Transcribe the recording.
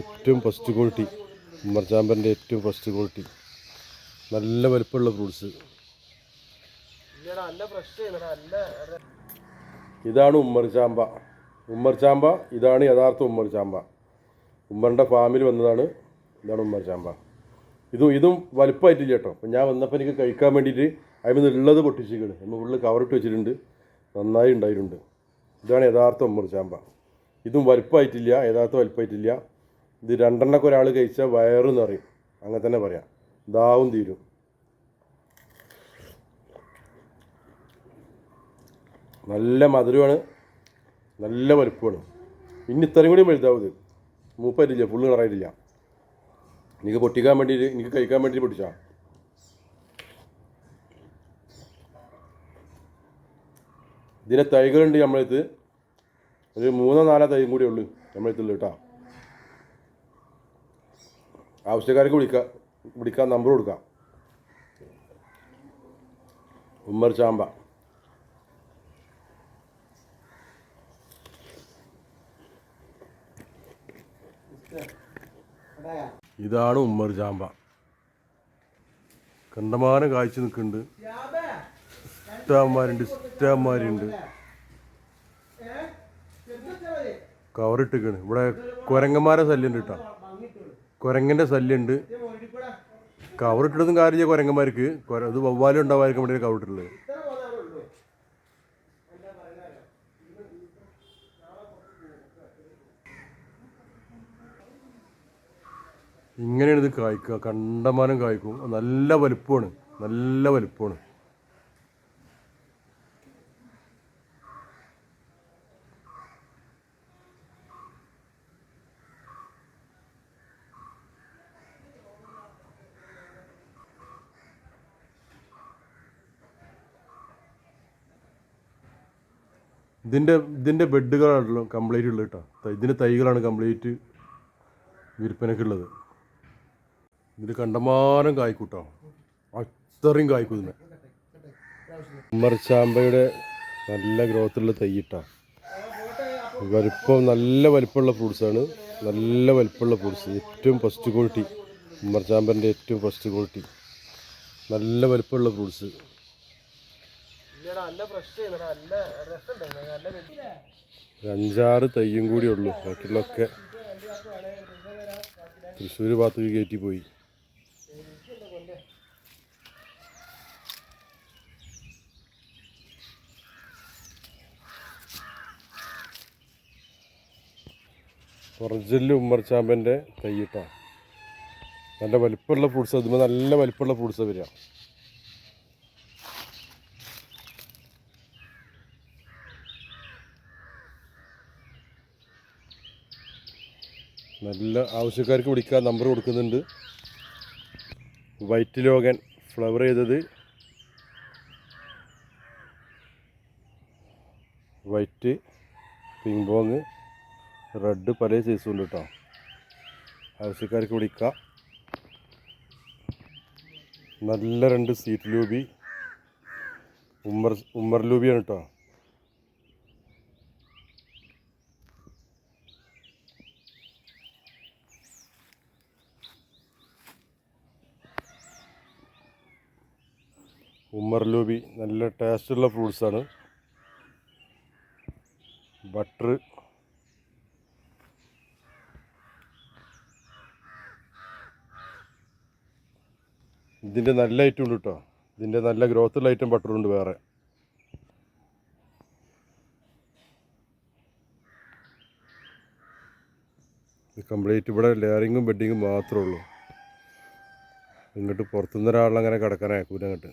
ഏറ്റവും first quality മർജാമ്പന്റെ ഏറ്റവും first quality നല്ല വലുപ്പമുള്ള ഫ്രൂട്ട്സ് ഇതാണ് ഉമ്മർ ചാമ്പ. ഉമ്മർ ചാമ്പ ഇതാണ് യഥാർത്ഥ ഉമ്മർ ചാമ്പ. ഉമ്മറിന്റെ ഫാമിൽ വന്നതാണ് ഇതാണ് ഉമ്മർ ചാമ്പ. ഇതും ഇതും വലുപ്പമായിട്ടില്ല കേട്ടോ. അപ്പം ഞാൻ വന്നപ്പോൾ എനിക്ക് കഴിക്കാൻ വേണ്ടിയിട്ട് അതിൽ ഉള്ളത് പൊട്ടിച്ചിരിക്കുന്നത് നമ്മൾ ഉള്ളിൽ കവറിട്ട് വെച്ചിട്ടുണ്ട്. നന്നായി ഉണ്ടായിട്ടുണ്ട്. ഇതാണ് യഥാർത്ഥ ഉമ്മർ ചാമ്പ. ഇതും വലുപ്പമായിട്ടില്ല യഥാർത്ഥ വലുപ്പമായിട്ടില്ല ഇത് രണ്ടെണ്ണൊക്കെ ഒരാൾ കഴിച്ചാൽ വയറ് നിറയും. അങ്ങനെ തന്നെ പറയാം. ദാവും തീരും. നല്ല മധുരമാണ്. നല്ല വലുപ്പമാണ്. ഇനി ഇത്രയും കൂടി വലുതാവും ഇത്. മൂപ്പായിട്ടില്ല ഫുള്ള് കളറായിട്ടില്ല. എനിക്ക് പൊട്ടിക്കാൻ വേണ്ടിയിട്ട് എനിക്ക് കഴിക്കാൻ വേണ്ടി പൊട്ടിച്ചാ ഇതിന്റെ തൈകളുണ്ട് നമ്മളടുത്ത് ഒരു മൂന്നോ നാലോ തൈയും കൂടി ഉള്ളു നമ്മളടുത്തുള്ളൂ കേട്ടോ. ആവശ്യക്കാർക്ക് വിളിക്കാം വിളിക്കാൻ നമ്പർ കൊടുക്കാം. ഉമ്മർ ചാമ്പ. ഇതാണ് ഉമ്മർ ചാമ്പ. കണ്ടമാനം കാഴ്ച നിൽക്കുന്നുണ്ട്. ഇഷ്ടന്മാരുണ്ട് ഇഷ്ടന്മാരുണ്ട് കവറിട്ടിക്കാണ് ഇവിടെ കുരങ്ങന്മാരെ ശല്യം കേട്ടോ. കുരങ്ങന്റെ ശല്യമുണ്ട്. കവറിട്ടിട്ടൊന്നും കാര്യമില്ല കുരങ്ങന്മാർക്ക്. കുര- അത് വവ്വാലും ഉണ്ടാവാതിരിക്കാൻ വേണ്ടി കവറിട്ടുള്ളത് ഇങ്ങനെയാണ് ഇത് കായ്ക്കുക. കണ്ടമാനം കായ്ക്കും. നല്ല വലുപ്പമാണ്. നല്ല വലുപ്പമാണ്. ഇതിന്റെ ഇതിന്റെ ബെഡുകളാണല്ലോ കംപ്ലീറ്റ് ഉള്ളത് കേട്ടോ. ഇതിന്റെ തൈകളാണ് കംപ്ലീറ്റ് വിൽപ്പനക്കുള്ളത് ഇതിൽ കണ്ടമാനം കായ്ക്കൂട്ടോ അത്രയും കായ്ക്കും ഇതിനെ. ഉമ്മർച്ചാമ്പയുടെ നല്ല ഗ്രോത്തുള്ള തൈയിട്ടാ വലിപ്പം നല്ല വലിപ്പമുള്ള ഫ്രൂട്ട്സാണ് നല്ല വലിപ്പമുള്ള ഫ്രൂട്ട്സ് ഏറ്റവും ഫസ്റ്റ് ക്വാളിറ്റി ഉമ്മർച്ചാമ്പന്റെ ഏറ്റവും ഫസ്റ്റ് ക്വാളിറ്റി നല്ല വലിപ്പമുള്ള ഫ്രൂട്ട്സ് അഞ്ചാറ് തയ്യും കൂടി ഉള്ളൂ. ബാക്കിയുള്ളൊക്കെ തൃശ്ശൂർ ഭാഗത്തേക്ക് കയറ്റി പോയി. ഒറിജിനൽ ഉമ്മർച്ചാമ്പന്റെ തയ്യിട്ടാണ് നല്ല വലിപ്പമുള്ള ഫ്രൂട്ട്സ് അതുമ്പോൾ നല്ല വലിപ്പമുള്ള ഫ്രൂട്ട്സ് വരിക. നല്ല ആവശ്യക്കാർക്ക് വിളിക്കാൻ നമ്പർ കൊടുക്കുന്നുണ്ട്. വൈറ്റ് ലോഗൻ ഫ്ലവർ ചെയ്തത്. വൈറ്റ് പിങ് ബോങ് റെഡ് പല സൈസും ഉണ്ട് കേട്ടോ ആവശ്യക്കാർക്ക് വിളിക്കാം. നല്ല രണ്ട് സീറ്റ് ലൂബി ഉമ്മർ ഉമ്മർ ലൂബിയാണ് കേട്ടോ ഉമ്മർ ലൂബി നല്ല ടേസ്റ്റുള്ള ഫ്രൂട്ട്സാണ്. ബട്ടർ ഇതിന്റെ നല്ല ഐറ്റം ഉണ്ട് കേട്ടോ. ഇതിന്റെ നല്ല ഗ്രോത്തുള്ള ഐറ്റം ബട്ടറുണ്ട് വേറെ. ഇത് കംപ്ലീറ്റ് ഇവിടെ ലെയറിങ്ങും ബെഡിങ്ങും മാത്രമേ ഉള്ളൂ. ഇങ്ങോട്ട് പുറത്തുനിന്ന് ഒരാളങ്ങനെ കിടക്കാനയക്കൂല അങ്ങോട്ട്